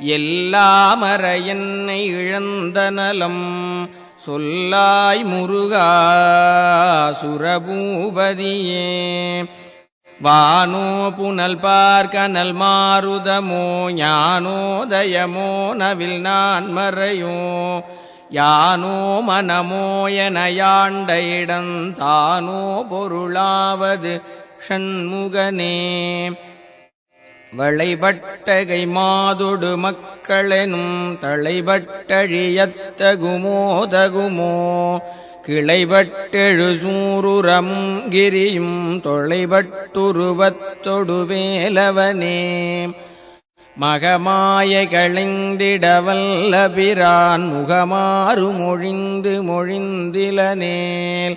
எல்லாமற என்னை இழந்த நலம் சொல்லாய் முருகா சுரபூபதியே. வானோ புனல் பார்க்கனல் மாறுதமோ ஞானோதயமோ நவில் நான் மறையோ. யானோ மனமோ என யாண்ட இடம் தானோ பொருளாவது ஷண்முகனே. வளைபட்டகை மாதொடு மக்களெனும் தளைபட்டழியத்தகுமோதகுமோ கிளைபட்டெழு சூருரம் கிரியும் தொலைபட்டுருவத்தொடு வேலவனே. மகமாய களைந்திடவல்ல பிரான் முகமாறு மொழிந்து மொழிந்திலனேல்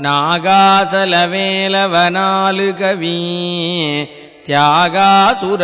नागासलवेलवनालुकवी कवि त्यागासुरलोगशिगामे